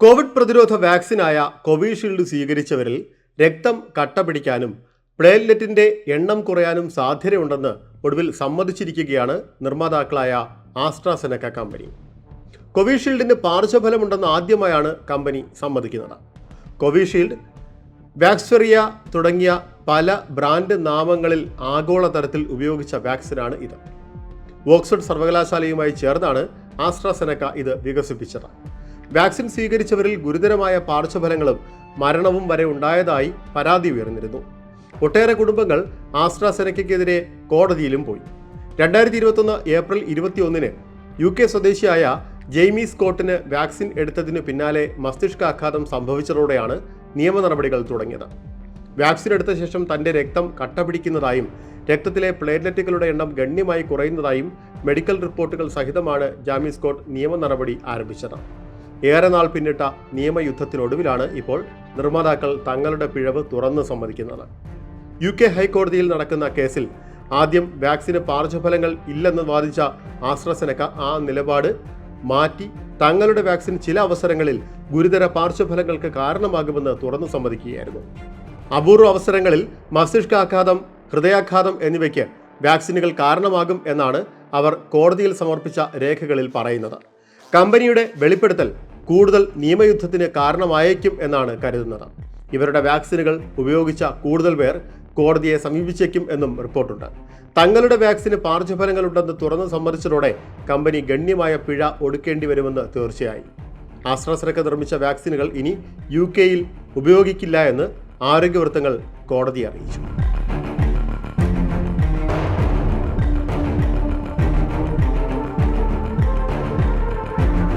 Covid പ്രതിരോധ വാക്സിനായ Covishield സ്വീകരിച്ചവരിൽ രക്തം കട്ട പിടിക്കാനും പ്ലേറ്റ്ലെറ്റിന്റെ എണ്ണം കുറയാനും സാധ്യതയുണ്ടെന്ന് ഒടുവിൽ സമ്മതിച്ചിരിക്കുകയാണ് നിർമ്മാതാക്കളായ ആസ്ട്രാസെനക്ക കമ്പനി. കോവിഷീൽഡിന് പാർശ്വഫലമുണ്ടെന്ന് ആദ്യമായാണ് കമ്പനി സമ്മതിക്കുന്നത്. കോവിഷീൽഡ് വാക്സ്വറിയ തുടങ്ങിയ പല ബ്രാൻഡ് നാമങ്ങളിൽ ആഗോളതലത്തിൽ ഉപയോഗിച്ച വാക്സിനാണ് ഇത്. ഓക്സ്ഫോർഡ് സർവകലാശാലയുമായി ചേർന്നാണ് ആസ്ട്രാസെനക്ക ഇത് വികസിപ്പിച്ചത്. വാക്സിൻ സ്വീകരിച്ചവരിൽ ഗുരുതരമായ പാർശ്വഫലങ്ങളും മരണവും വരെ ഉണ്ടായതായി പരാതി ഉയർന്നിരുന്നു. ഒട്ടേറെ കുടുംബങ്ങൾ ആസ്ട്രാസെനക്കെതിരെ കോടതിയിലും പോയി. രണ്ടായിരത്തി ഇരുപത്തൊന്ന് ഏപ്രിൽ ഇരുപത്തിയൊന്നിന് യു കെ സ്വദേശിയായ ജെയ്മി സ്കോട്ടിന് വാക്സിൻ എടുത്തതിനു പിന്നാലെ മസ്തിഷ്കാഘാതം സംഭവിച്ചതോടെയാണ് നിയമ നടപടികൾ തുടങ്ങിയത്. വാക്സിൻ എടുത്ത ശേഷം തന്റെ രക്തം കട്ട പിടിക്കുന്നതായും രക്തത്തിലെ പ്ലേറ്റ്ലെറ്റുകളുടെ എണ്ണം ഗണ്യമായി കുറയുന്നതായും മെഡിക്കൽ റിപ്പോർട്ടുകൾ സഹിതമാണ് ജാമി സ്കോട്ട് നിയമ നടപടി ആരംഭിച്ചത്. ഏറെ നാൾ പിന്നിട്ട നിയമയുദ്ധത്തിനൊടുവിലാണ് ഇപ്പോൾ നിർമ്മാതാക്കൾ തങ്ങളുടെ പിഴവ് തുറന്ന് സമ്മതിക്കുന്നത്. യു കെ ഹൈക്കോടതിയിൽ നടക്കുന്ന കേസിൽ ആദ്യം വാക്സിന് പാർശ്വഫലങ്ങൾ ഇല്ലെന്ന് വാദിച്ച ആസ്ട്രസെനക്ക ആ നിലപാട് മാറ്റി തങ്ങളുടെ വാക്സിൻ ചില അവസരങ്ങളിൽ ഗുരുതര പാർശ്വഫലങ്ങൾക്ക് കാരണമാകുമെന്ന് തുറന്നു സമ്മതിക്കുകയായിരുന്നു. അപൂർവ അവസരങ്ങളിൽ മസ്തിഷ്കാഘാതം ഹൃദയാഘാതം എന്നിവയ്ക്ക് വാക്സിനുകൾ കാരണമാകും എന്നാണ് അവർ കോടതിയിൽ സമർപ്പിച്ച രേഖകളിൽ പറയുന്നത്. കമ്പനിയുടെ വെളിപ്പെടുത്തൽ കൂടുതൽ നിയമയുദ്ധത്തിന് കാരണമായേക്കും എന്നാണ് കരുതുന്നത്. ഇവരുടെ വാക്സിനുകൾ ഉപയോഗിച്ച കൂടുതൽ പേർ കോടതിയെ സമീപിച്ചേക്കും എന്നും റിപ്പോർട്ടുണ്ട്. തങ്ങളുടെ വാക്സിന് പാർശ്വഫലങ്ങളുണ്ടെന്ന് തുറന്ന് സമ്മതിച്ചതോടെ കമ്പനി ഗണ്യമായ പിഴ ഒടുക്കേണ്ടി വരുമെന്ന് തീർച്ചയായി. ആസ്ട്രസെനക്ക നിർമ്മിച്ച വാക്സിനുകൾ ഇനി യു കെയിൽ ഉപയോഗിക്കില്ല എന്ന് ആരോഗ്യവൃത്തങ്ങൾ കോടതിയെ അറിയിച്ചു.